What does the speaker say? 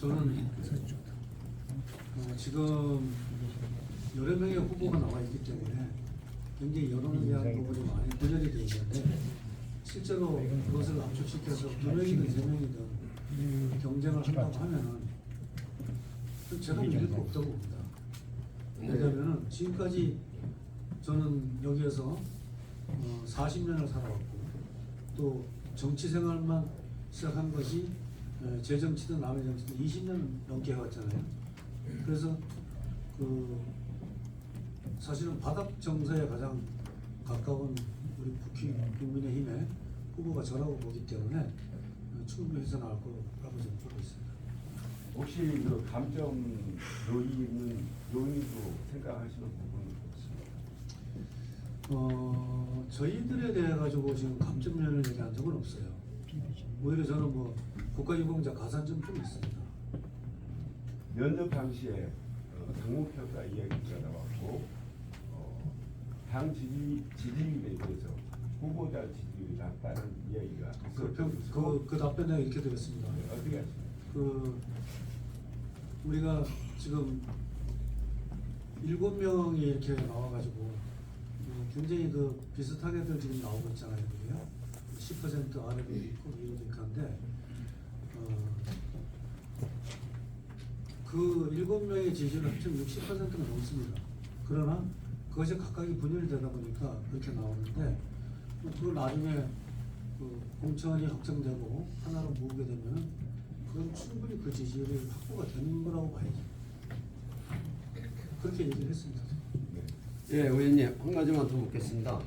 저는 어, 지금 여러 명의 후보가 나와 있기 때문에 굉장히 여론에 대한 부분이 많이 분열이 되어 있는데 실제로 그것을 압축시켜서 두 명이든 세 명이든 경쟁을 한다고 하면은 제가 믿을 거 없다고 봅니다. 왜냐하면은 지금까지 저는 여기에서 어, 40년을 살아왔고 또 정치 생활만 시작한 것이 에, 제 정치든 남의 정치든 20년 넘게 해왔잖아요. 그래서 그 사실은 바닥 정서에 가장 가까운 우리 국힘 국민의힘의 후보가 저라고 보기 때문에 어, 충분히 해서 나올 거라고 저는 보고 있습니다. 혹시 그 감정 요인은 요인으로 생각하시는 부분은 없습니까? 어, 저희들에 대해 가지고 지금 감정 면을 얘기한 적은 없어요. 오히려 저는 뭐 국가유공자 가산점 좀 있습니다. 면접 당시에 어, 당무평가 이야기가 나왔고 어, 당 지지, 지지율에 대해서 후보자 지지율이 낮다는 이야기가 그. 그, 그, 그 답변에 이렇게 드렸습니다. 네, 어떻게 하십니까? 그 우리가 지금 일곱 명이 이렇게 나와가지고 어, 굉장히 그 비슷하게들 지금 나오고 있잖아요, 그게요. 10% 아래도 있고 있고 한데 어, 그 일곱 명의 지지율은 합치면 60%가 넘습니다. 그러나 그것이 각각이 분열이 되다 보니까 그렇게 나오는데 뭐 그걸 나중에 그 공천이 확정되고 하나로 모으게 되면 그건 충분히 그 지지율이 확보가 되는 거라고 봐야지. 그렇게 얘기를 했습니다. 네. 예, 의원님 한 가지만 더 묻겠습니다.